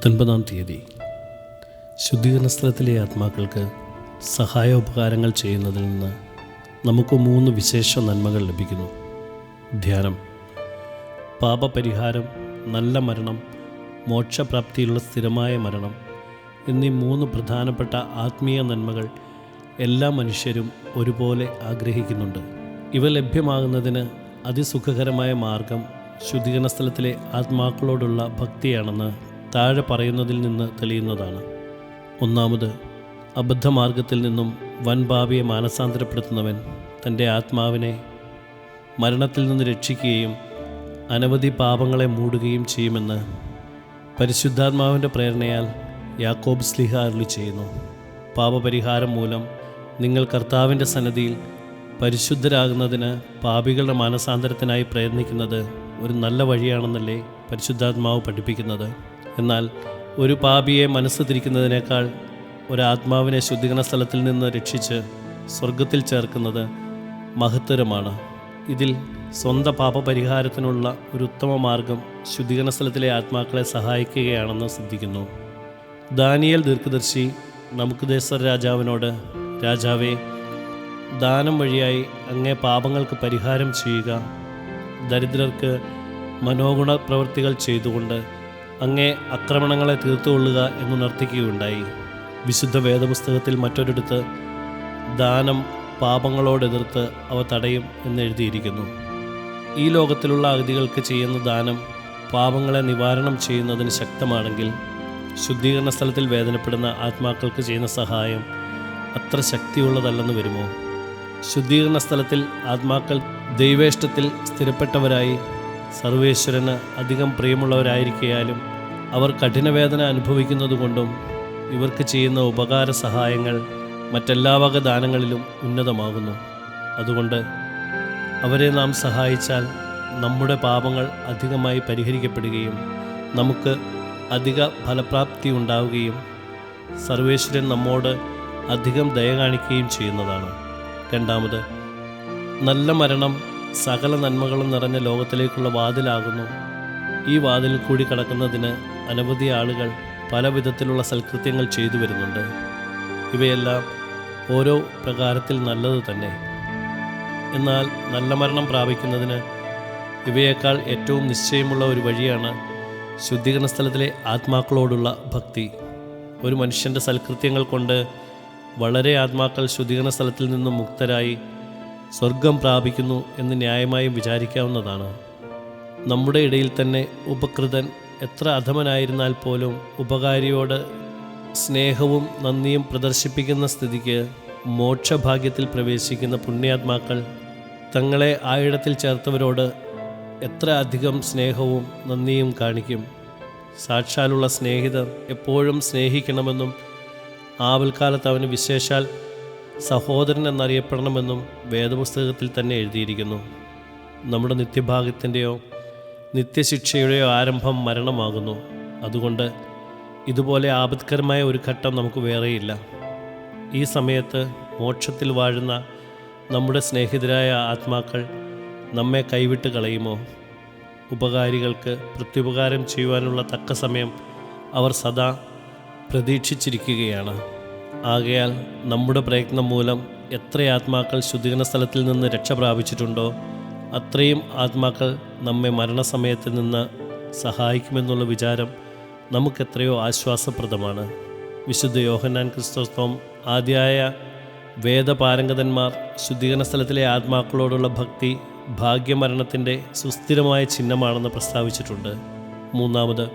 പത്തൊൻപതാം തീയതി. ശുദ്ധീകരണ സ്ഥലത്തിലെ ആത്മാക്കൾക്ക് സഹായോപകാരങ്ങൾ ചെയ്യുന്നതിൽ നിന്ന് നമുക്ക് മൂന്ന് വിശേഷ നന്മകൾ ലഭിക്കുന്നു. ധ്യാനം. പാപപരിഹാരം നല്ല മരണം മോക്ഷപ്രാപ്തിയുള്ള സ്ഥിരമായ മരണം എന്നീ മൂന്ന് പ്രധാനപ്പെട്ട ആത്മീയ നന്മകൾ എല്ലാ മനുഷ്യരും ഒരുപോലെ ആഗ്രഹിക്കുന്നുണ്ട്. ഇവ ലഭ്യമാകുന്നതിന് അതിസുഖകരമായ മാർഗം ശുദ്ധീകരണ സ്ഥലത്തിലെ ആത്മാക്കളോടുള്ള ഭക്തിയാണെന്ന് താഴെ പറയുന്നതിൽ നിന്ന് തെളിയുന്നതാണ്. ഒന്നാമത് അബദ്ധമാർഗത്തിൽ നിന്നും വൻഭാവിയെ മാനസാന്തരപ്പെടുത്തുന്നവൻ തന്റെ ആത്മാവിനെ മരണത്തിൽ നിന്ന് രക്ഷിക്കുകയും അനവധി പാപങ്ങളെ മൂടുകയും ചെയ്യുമെന്ന് പരിശുദ്ധാത്മാവിന്റെ പ്രേരണയാൽ യാക്കോബ് സ്ലിഹ അരുളി ചെയ്യുന്നു. പാപപരിഹാരം മൂലം നിങ്ങൾ കർത്താവിന്റെ സന്നദ്ധിയിൽ പരിശുദ്ധരാകുന്നതിന് പാപികളുടെ മാനസാന്തരത്തിനായി പ്രയത്നിക്കുന്നത് ഒരു നല്ല വഴിയാണെന്നല്ലേ പരിശുദ്ധാത്മാവ് പഠിപ്പിക്കുന്നത്. എന്നാൽ ഒരു പാപിയെ മനസ്സ് തിരിക്കുന്നതിനേക്കാൾ ഒരാത്മാവിനെ ശുദ്ധീകരണ സ്ഥലത്തിൽ നിന്ന് രക്ഷിച്ച് സ്വർഗത്തിൽ ചേർക്കുന്നത് മഹത്തരമാണ്. ഇതിൽ സ്വന്തം പാപപരിഹാരത്തിനുള്ള ഒരു ഉത്തമ മാർഗം ശുദ്ധീകരണ സ്ഥലത്തിലെ ആത്മാക്കളെ സഹായിക്കുകയാണെന്ന് ശ്രദ്ധിക്കുന്നു. ദാനിയൽ ദീർഘദർശി നമുക്കുദേശർ രാജാവിനോട് രാജാവേ ദാനം വഴിയായി അങ്ങേ പാപങ്ങൾക്ക് പരിഹാരം ചെയ്യുക ദരിദ്രർക്ക് മനോഗുണ പ്രവൃത്തികൾ ചെയ്തുകൊണ്ട് അങ്ങേ ആക്രമണങ്ങളെ തീർത്തുകൊള്ളുക എന്നുണർത്തിക്കുകയുണ്ടായി. വിശുദ്ധ വേദപുസ്തകത്തിൽ മറ്റൊരിടത്ത് ദാനം പാപങ്ങളോടെതിർത്ത് അവ തടയും എന്നെഴുതിയിരിക്കുന്നു. ഈ ലോകത്തിലുള്ള അഗതികൾക്ക് ചെയ്യുന്ന ദാനം പാപങ്ങളെ നിവാരണം ചെയ്യുന്നതിന് ശക്തമാണെങ്കിൽ ശുദ്ധീകരണ സ്ഥലത്തിൽ വേദനപ്പെടുന്ന ആത്മാക്കൾക്ക് ചെയ്യുന്ന സഹായം അത്ര ശക്തിയുള്ളതല്ലെന്ന് വരുമോ? ശുദ്ധീകരണ സ്ഥലത്തിൽ ആത്മാക്കൾ ദൈവേഷ്ടത്തിൽ സ്ഥിരപ്പെട്ടവരായി സർവേശ്വരന് അധികം പ്രിയമുള്ളവരായിരിക്കയാലും അവർ കഠിനവേദന അനുഭവിക്കുന്നതുകൊണ്ടും ഇവർക്ക് ചെയ്യുന്ന ഉപകാര സഹായങ്ങൾ മറ്റെല്ലാ വക ദാനങ്ങളിലും ഉന്നതമാകുന്നു. അതുകൊണ്ട് അവരെ നാം സഹായിച്ചാൽ നമ്മുടെ പാപങ്ങൾ അധികമായി പരിഹരിക്കപ്പെടുകയും നമുക്ക് അധിക ഫലപ്രാപ്തി ഉണ്ടാവുകയും സർവേശ്വരൻ നമ്മോട് അധികം ദയ കാണിക്കുകയും ചെയ്യുന്നതാണ്. രണ്ടാമത് നല്ല മരണം സകല നന്മകളും നിറഞ്ഞ ലോകത്തിലേക്കുള്ള വാതിലാകുന്നു. ഈ വാതിൽ കൂടി കടക്കുന്നതിന് അനവധി ആളുകൾ പല വിധത്തിലുള്ള സൽകൃത്യങ്ങൾ ചെയ്തു വരുന്നുണ്ട്. ഇവയെല്ലാം ഓരോ പ്രകാരത്തിൽ നല്ലത് തന്നെ. എന്നാൽ നല്ല മരണം പ്രാപിക്കുന്നതിന് ഇവയേക്കാൾ ഏറ്റവും നിശ്ചയമുള്ള ഒരു വഴിയാണ് ശുദ്ധീകരണ സ്ഥലത്തിലെ ആത്മാക്കളോടുള്ള ഭക്തി. ഒരു മനുഷ്യന്റെ സൽകൃത്യങ്ങൾ കൊണ്ട് വളരെ ആത്മാക്കൾ ശുദ്ധീകരണ സ്ഥലത്തിൽ നിന്നും മുക്തരായി സ്വർഗം പ്രാപിക്കുന്നു എന്ന് ന്യായമായും വിചാരിക്കാവുന്നതാണ്. നമ്മുടെ ഇടയിൽ തന്നെ ഉപകൃതൻ എത്ര അധമനായിരുന്നാൽ പോലും ഉപകാരിയോട് സ്നേഹവും നന്ദിയും പ്രദർശിപ്പിക്കുന്ന സ്ഥിതിക്ക് മോക്ഷഭാഗ്യത്തിൽ പ്രവേശിക്കുന്ന പുണ്യാത്മാക്കൾ തങ്ങളെ ആയിടത്തിൽ ചേർത്തവരോട് എത്ര അധികം സ്നേഹവും നന്ദിയും കാണിക്കും. സാക്ഷാലുള്ള സ്നേഹിതർ എപ്പോഴും സ്നേഹിക്കണമെന്നും ആവൽക്കാലത്ത് അവന് വിശേഷാൽ സഹോദരൻ എന്നറിയപ്പെടണമെന്നും വേദപുസ്തകത്തിൽ തന്നെ എഴുതിയിരിക്കുന്നു. നമ്മുടെ നിത്യഭാഗ്യത്തിന്റെയോ നിത്യശിക്ഷയുടെയോ ആരംഭം മരണമാകുന്നു. അതുകൊണ്ട് ഇതുപോലെ ആപത്കരമായ ഒരു ഘട്ടം നമുക്ക് വേറെയില്ല. ഈ സമയത്ത് മോക്ഷത്തിൽ വാഴുന്ന നമ്മുടെ സ്നേഹിതരായ ആത്മാക്കൾ നമ്മെ കൈവിട്ട് കളയുമോ? ഉപകാരികൾക്ക് പ്രത്യുപകാരം ചെയ്യുവാനുള്ള തക്ക സമയം അവർ സദാ പ്രതീക്ഷിച്ചിരിക്കുകയാണ്. ആകയാൽ നമ്മുടെ പ്രയത്നം മൂലം എത്ര ആത്മാക്കൾ ശുദ്ധീകരണ സ്ഥലത്തിൽ നിന്ന് രക്ഷ പ്രാപിച്ചിട്ടുണ്ടോ? അത്രയും ആത്മാക്കൾ നമ്മെ മരണസമയത്ത് നിന്ന് സഹായിക്കുമെന്നുള്ള വിചാരം നമുക്കെത്രയോ ആശ്വാസപ്രദമാണ്. വിശുദ്ധ യോഹന്നാൻ ക്രിസ്തോസ്തോം ആദ്യായ വേദപാരംഗതന്മാർ ശുദ്ധീകരണ സ്ഥലത്തിലെ ആത്മാക്കളോടുള്ള ഭക്തി ഭാഗ്യമരണത്തിന്റെ സുസ്ഥിരമായ ചിഹ്നമാണെന്ന് പ്രസ്താവിച്ചിട്ടുണ്ട്. മൂന്നാമത്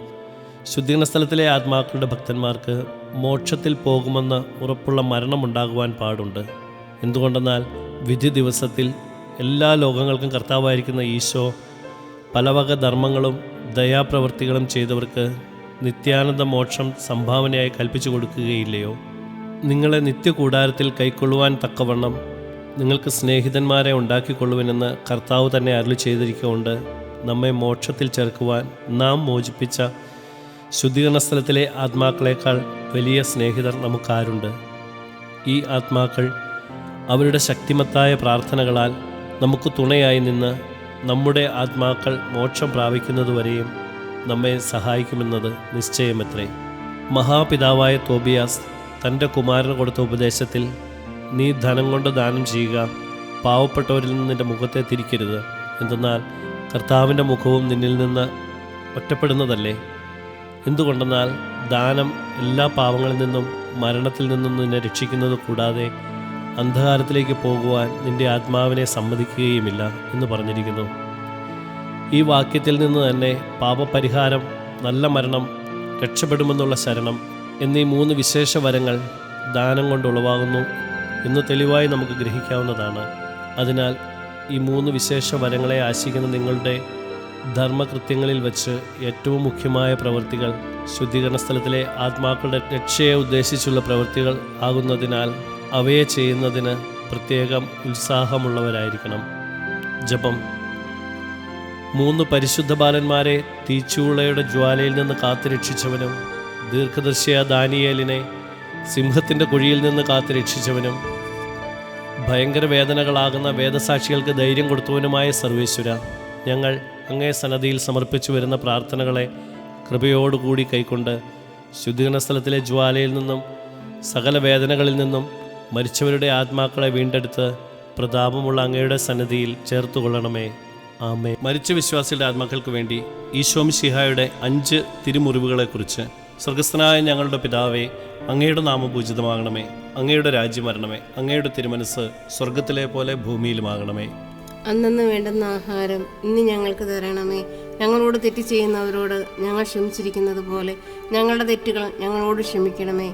ശുദ്ധീകരണ സ്ഥലത്തിലെ ആത്മാക്കളുടെ ഭക്തന്മാർക്ക് മോക്ഷത്തിൽ പോകുമെന്ന് ഉറപ്പുള്ള മരണമുണ്ടാകുവാൻ പാടുണ്ട്. എന്തുകൊണ്ടെന്നാൽ വിധി ദിവസത്തിൽ എല്ലാ ലോകങ്ങൾക്കും കർത്താവായിരിക്കുന്ന ഈശോ പലവക ധർമ്മങ്ങളും ദയാപ്രവൃത്തികളും ചെയ്തവർക്ക് നിത്യാനന്ദ മോക്ഷം സംഭാവനയായി കൽപ്പിച്ചു കൊടുക്കുകയില്ലയോ? നിങ്ങളെ നിത്യകൂടാരത്തിൽ കൈക്കൊള്ളുവാൻ തക്കവണ്ണം നിങ്ങൾക്ക് സ്നേഹിതന്മാരെ ഉണ്ടാക്കിക്കൊള്ളുവനെന്ന് കർത്താവ് തന്നെ അരുളി ചെയ്തിരിക്കൊണ്ട് നമ്മെ മോക്ഷത്തിൽ ചേർക്കുവാൻ നാം മോചിപ്പിച്ച ശുദ്ധീകരണ സ്ഥലത്തിലെ ആത്മാക്കളെക്കാൾ വലിയ സ്നേഹിതർ നമുക്കാരുണ്ട്. ഈ ആത്മാക്കൾ അവരുടെ ശക്തിമത്തായ പ്രാർത്ഥനകളാൽ നമുക്ക് തുണയായി നിന്ന് നമ്മുടെ ആത്മാക്കൾ മോക്ഷം പ്രാപിക്കുന്നതുവരെയും നമ്മെ സഹായിക്കുമെന്നത് നിശ്ചയമത്രേ. മഹാപിതാവായ തോബിയാസ് തന്റെ കുമാരന് കൊടുത്ത ഉപദേശത്തിൽ നീ ധനം കൊണ്ട് ദാനം ചെയ്യുക പാവപ്പെട്ടവരിൽ നിന്ന് നിന്റെ മുഖത്തെ തിരിക്കരുത്. എന്തെന്നാൽ കർത്താവിന്റെ മുഖവും നിന്നിൽ നിന്ന് ഒറ്റപ്പെടുന്നതല്ലേ? എന്തുകൊണ്ടെന്നാൽ ദാനം എല്ലാ പാവങ്ങളിൽ നിന്നും മരണത്തിൽ നിന്നും നിന്നെ രക്ഷിക്കുന്നത് കൂടാതെ അന്ധകാരത്തിലേക്ക് പോകുവാൻ നിന്റെ ആത്മാവിനെ സമ്മതിക്കുകയുമില്ല എന്ന് പറഞ്ഞിരിക്കുന്നു. ഈ വാക്യത്തിൽ നിന്ന് തന്നെ പാപപരിഹാരം നല്ല മരണം രക്ഷപ്പെടുമെന്നുള്ള ശരണം എന്നീ മൂന്ന് വിശേഷ വരങ്ങൾ ദാനം കൊണ്ട് ഉളവാകുന്നു എന്ന് തെളിവായി നമുക്ക് ഗ്രഹിക്കാവുന്നതാണ്. അതിനാൽ ഈ മൂന്ന് വിശേഷ വരങ്ങളെ ആശിക്കുന്ന നിങ്ങളുടെ ധർമ്മകൃത്യങ്ങളിൽ വച്ച് ഏറ്റവും മുഖ്യമായ പ്രവൃത്തികൾ ശുദ്ധീകരണ സ്ഥലത്തിലെ ആത്മാക്കളുടെ രക്ഷയെ ഉദ്ദേശിച്ചുള്ള പ്രവൃത്തികൾ ആകുന്നതിനാൽ അവയെ ചെയ്യുന്നതിന് പ്രത്യേകം ഉത്സാഹമുള്ളവരായിരിക്കണം. ജപം. മൂന്ന് പരിശുദ്ധ ബാലന്മാരെ തീച്ചൂളയുടെ ജ്വാലയിൽ നിന്ന് കാത്തുരക്ഷിച്ചവനും ദീർഘദർശിയ ദാനിയേലിനെ സിംഹത്തിന്റെ കുഴിയിൽ നിന്ന് കാത്തുരക്ഷിച്ചവനും ഭയങ്കര വേദനകളാകുന്ന വേദസാക്ഷികൾക്ക് ധൈര്യം കൊടുത്തവനുമായ സർവേശ്വര ഞങ്ങൾ അങ്ങേ സന്നദ്ധിയിൽ സമർപ്പിച്ചു വരുന്ന പ്രാർത്ഥനകളെ കൃപയോടുകൂടി കൈക്കൊണ്ട് ശുദ്ധീകരണ സ്ഥലത്തിലെ ജ്വാലയിൽ നിന്നും സകല വേദനകളിൽ നിന്നും മരിച്ചവരുടെ ആത്മാക്കളെ വീണ്ടെടുത്ത് പ്രതാപമുള്ള അങ്ങയുടെ സന്നിധിയിൽ ചേർത്തുകൊള്ളണമേ. ആമേ മരിച്ച വിശ്വാസികളുടെ ആത്മാക്കൾക്ക് വേണ്ടി ഈശോം ശിഹായുടെ അഞ്ച് തിരുമുറിവുകളെക്കുറിച്ച് സ്വർഗസ്ഥനായ ഞങ്ങളുടെ പിതാവേ അങ്ങയുടെ നാമം പൂജിതമാകണമേ. അങ്ങയുടെ രാജ്യം വരണമേ. അങ്ങയുടെ തിരുമനസ് സ്വർഗത്തിലെ പോലെ ഭൂമിയിലുമാകണമേ. അന്നു വേണ്ടുന്ന ആഹാരം ഇന്ന് ഞങ്ങൾക്ക് തരണമേ. ഞങ്ങളോട് തെറ്റ് ചെയ്യുന്നവരോട് ഞങ്ങൾ ക്ഷമിച്ചിരിക്കുന്നത് പോലെ ഞങ്ങളുടെ തെറ്റുകൾ ഞങ്ങളോട് ക്ഷമിക്കണമേ.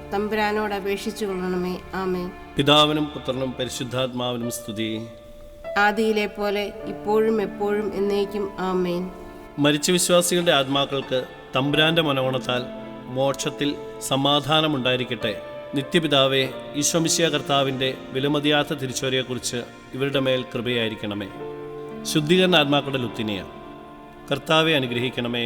തമ്പുരാനോട് അപേക്ഷിച്ചു കൊള്ളണമേ. ആമേ പിതാവിനും പുത്രനും പരിശുദ്ധാത്മാവിനും സ്തുതി. ആദിയിലെ പോലെ ഇപ്പോഴും എപ്പോഴും എന്നേക്കും ആമേൻ. മരിച്ച വിശ്വാസികളുടെ ആത്മാക്കൾക്ക് തമ്പുരാന്റെ മനോണത്താൽ മോക്ഷത്തിൽ സമാധാനമുണ്ടായിരിക്കട്ടെ. നിത്യപിതാവെ ഈശ്വമിശിയ കർത്താവിന്റെ വിലമതിയാത്ത തിരിച്ചുവരെയെക്കുറിച്ച് ഇവരുടെ മേൽ കൃപയായിരിക്കണമേ. ശുദ്ധീകരണ ആത്മാക്കളുടെ ലുത്തിനിയ കർത്താവെ അനുഗ്രഹിക്കണമേ.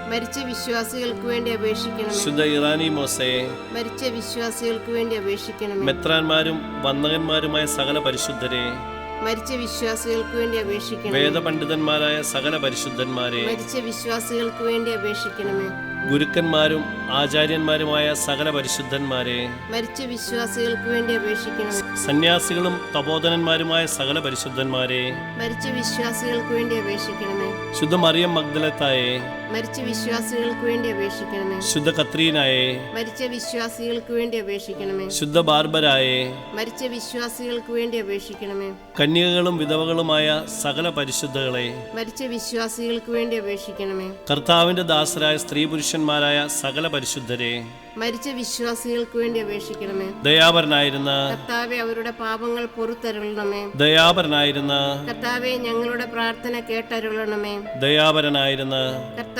മരിച്ച വിശ്വാസികൾക്ക് വേണ്ടി അപേക്ഷിക്കണം ശുദ്ധ ഇറാനിമോസെ മരിച്ച വിശ്വാസികൾക്ക് വേണ്ടി അപേക്ഷിക്കണം മെത്രാന്മാരും വന്ദകന്മാരുമായ സകല പരിശുദ്ധരെ മരിച്ച വിശ്വാസികൾക്ക് വേണ്ടി അപേക്ഷിക്കണമേ. വേദപണ്ഡിതന്മാരായ സകല പരിശുദ്ധന്മാരെ മരിച്ച വിശ്വാസികൾക്ക് വേണ്ടി അപേക്ഷിക്കണമേ. ഗുരുക്കന്മാരും ആചാര്യന്മാരുമായ സകല പരിശുദ്ധന്മാരെ മരിച്ച വിശ്വാസികൾക്ക് വേണ്ടി അപേക്ഷിക്കണം സന്യാസികളും തപോധനന്മാരുമായ സകല പരിശുദ്ധന്മാരെ മരിച്ച വിശ്വാസികൾക്ക് വേണ്ടി അപേക്ഷിക്കണമേ. ശുദ്ധ മറിയം മഗ്ദലത്തായെ മരിച്ച വിശ്വാസികൾക്ക് വേണ്ടി അപേക്ഷിക്കണമേ. ശുദ്ധ കത്രീനായെ മരിച്ച വിശ്വാസികൾക്ക് വേണ്ടി അപേക്ഷിക്കണമേ. ശുദ്ധ ബാർബരായെ മരിച്ച വിശ്വാസികൾക്ക് വേണ്ടി അപേക്ഷിക്കണമേ. കന്യകകളും വിധവകളുമായ സകല പരിശുദ്ധകളെ മരിച്ച വിശ്വാസികൾക്ക് വേണ്ടി അപേക്ഷിക്കണമേ. കർത്താവിന്റെ ദാസരായ സ്ത്രീ പുരുഷന്മാരായ സകല പരിശുദ്ധരെ മരിച്ച വിശ്വാസികൾക്ക് വേണ്ടി അപേക്ഷിക്കണമേ. ദയാപരനായിരുന്ന കർത്താവെ അവരുടെ പാപങ്ങൾ പുറത്തരുളണമേ. ദയാപരനായിരുന്ന കർത്താവെ ഞങ്ങളുടെ പ്രാർത്ഥന കേട്ടരുളണമേ. ദയാപരനായിരുന്ന കർത്താവെ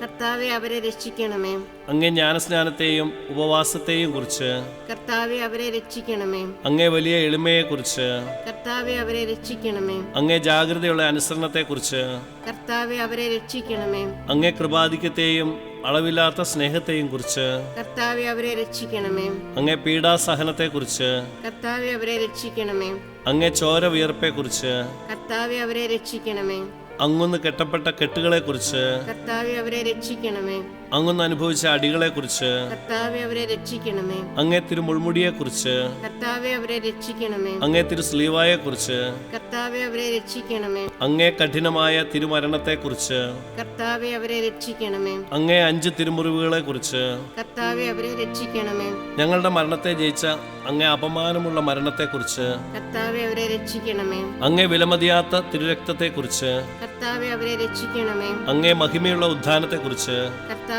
കർത്താവെ അവരെ രക്ഷിക്കണമേ. അങ്ങേ ജ്ഞാനസ്നാനത്തെയും ഉപവാസത്തെയും കുറിച്ച് കർത്താവെ അവരെ രക്ഷിക്കണമേ. അങ്ങേ വലിയ എളിമയെ കുറിച്ച് കർത്താവെ അവരെ രക്ഷിക്കണമേ. അങ്ങേ ജാഗ്രതയുള്ള അനുസരണത്തെ കുറിച്ച് കർത്താവെ അവരെ രക്ഷിക്കണമേ. അങ്ങേ കൃപാധിക്യത്തെയും അളവില്ലാത്ത സ്നേഹത്തെയും കുറിച്ച് കർത്താവെ അവരെ രക്ഷിക്കണമേ. അങ്ങേ പീഡാസഹനത്തെക്കുറിച്ച് കർത്താവെ അവരെ രക്ഷിക്കണമേ. അങ്ങേ ചോര വിയർപ്പെ കുറിച്ച് കർത്താവെ അവരെ രക്ഷിക്കണമേ. അങ്ങൊന്ന് കെട്ടപ്പെട്ട കെട്ടുകളെക്കുറിച്ച് കർത്താവെ അവരെ രക്ഷിക്കണമേ. അങ്ങൊന്ന് അനുഭവിച്ച അടികളെക്കുറിച്ച് കർത്താവെ അവരെ രക്ഷിക്കണമേ. അങ്ങേ തിരു കർത്താവെ അവരെ രക്ഷിക്കണമേ. അങ്ങേ തിരു സ്ലീവായെക്കുറിച്ച് കർത്താവെ അവരെ രക്ഷിക്കണമേ. അങ്ങേ കഠിനമായ തിരുമരണത്തെക്കുറിച്ച് കർത്താവെ അവരെ രക്ഷിക്കണമേ. അങ്ങേ അഞ്ച് തിരുമുറിവുകളെക്കുറിച്ച് കർത്താവെ അവരെ രക്ഷിക്കണമേ. ഞങ്ങളുടെ മരണത്തെ ജയിച്ച അങ്ങേ അപമാനമുള്ള മരണത്തെക്കുറിച്ച് കർത്താവെ അവരെ രക്ഷിക്കണമേ. അങ്ങേ വിലമതിയാത്ത തിരുരക്തത്തെക്കുറിച്ച് കർത്താവെ അവരെ രക്ഷിക്കണമേ. അങ്ങേ മഹിമയുള്ള ഉദ്ധാനത്തെക്കുറിച്ച് കർത്താവെ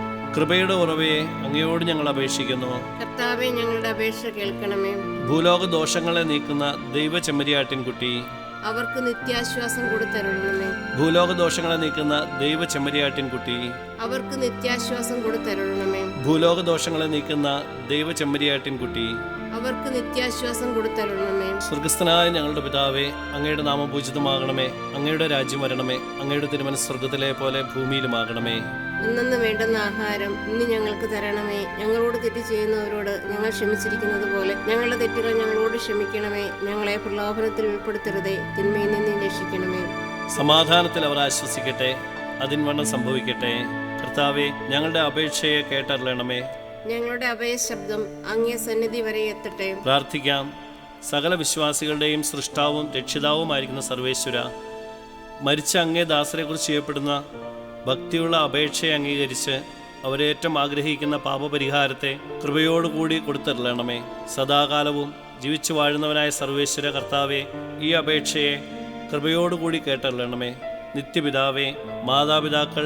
കൃപയുടെ ഉറവയെ അങ്ങയോട് ഞങ്ങൾ അപേക്ഷിക്കുന്നു. കർത്താവെ ഞങ്ങളുടെ അപേക്ഷ കേൾക്കണമേ. ഭൂലോക ദോഷങ്ങളെ നീക്കുന്ന ദൈവ ചെമ്മരിയാട്ടിൻകുട്ടി അവർക്ക് നിത്യാശ്വാസം കൊടുത്തരുളണമേ. ഭൂലോക ദോഷങ്ങളെ നീക്കുന്ന ദൈവ ചെമ്മരിയാട്ടിൻകുട്ടി അവർക്ക് നിത്യാശ്വാസം കൊടുത്തരുളണമേ. ഭൂലോക ദോഷങ്ങളെ നീക്കുന്ന ദൈവ ചെമ്മരിയാട്ടിൻകുട്ടി അവർക്ക് നിത്യാശ്വാസം കൊടുത്തരുളണമേ. സ്വർഗസ്ഥനായ ഞങ്ങളുടെ പിതാവേ അങ്ങയുടെ നാമം പൂജിതമാകണമേ. അങ്ങയുടെ രാജ്യം വരണമേ. അങ്ങയുടെ തിരുമനസ്വർഗത്തിലെ പോലെ ഭൂമിയിലുമാകണമേ. അന്നു വേണ്ടുന്ന ആഹാരം ഇന്ന് ഞങ്ങൾക്ക് തരണമേ. ഞങ്ങളോട് തെറ്റ് ചെയ്യുന്നവരോട് ഞങ്ങൾ ക്ഷമിച്ചിരിക്കുന്നത് പോലെ ഞങ്ങളുടെ തെറ്റുകൾ ഞങ്ങളോട് ക്ഷമിക്കണമേ. ഞങ്ങളെ പ്രലോഭനത്തിൽ ഉൾപ്പെടുത്തരുതേ. തിന്മയിൽ നിന്ന് രക്ഷിക്കണമേ. സമാധാനത്തിൽ അവർ ആശ്വസിക്കട്ടെ. അതിൻവണ്ണം സംഭവിക്കട്ടെ. കർത്താവെ ഞങ്ങളുടെ അപേക്ഷയെ കേട്ടറിയണമേ. ഞങ്ങളുടെ അഭയ ശബ്ദം അങ്ങേ സന്നിധി വരെ എത്തട്ടെ. പ്രാർത്ഥിക്കാം. സകല വിശ്വാസികളുടെയും സൃഷ്ടാവും രക്ഷിതാവുമായിരിക്കുന്ന സർവേശ്വര മരിച്ച അങ്ങേ ദാസരെക്കുറിച്ച് ചെയ്യപ്പെടുന്ന ഭക്തിയുള്ള അപേക്ഷയെ അംഗീകരിച്ച് അവരേറ്റം ആഗ്രഹിക്കുന്ന പാപപരിഹാരത്തെ കൃപയോടുകൂടി കൊടുത്തരളണമേ സദാകാലവും ജീവിച്ചു വാഴുന്നവനായ സർവേശ്വര കർത്താവെ ഈ അപേക്ഷയെ കൃപയോടുകൂടി കേട്ടറിയണമേ നിത്യപിതാവേ മാതാപിതാക്കൾ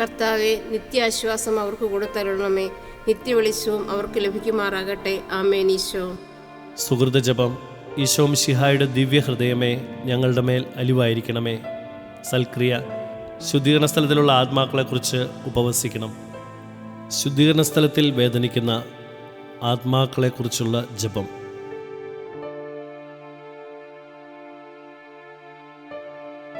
കർത്താവെ നിത്യാശ്വാസം അവർക്ക് കൊടുത്തരണമേ നിത്യവെളിച്ചവും അവർക്ക് ലഭിക്കുമാറാകട്ടെ. ആമേൻ ഈശോ. സുഹൃത ജപം ഈശോ മിശിഹായുടെ ദിവ്യഹൃദയമേ ഞങ്ങളുടെ മേൽ അലിവായിരിക്കണമേ. സൽക്രിയ ശുദ്ധീകരണ സ്ഥലത്തിലുള്ള ആത്മാക്കളെക്കുറിച്ച് ഉപവസിക്കണം. ശുദ്ധീകരണ സ്ഥലത്തിൽ വേദനിക്കുന്ന ആത്മാക്കളെക്കുറിച്ചുള്ള ജപം.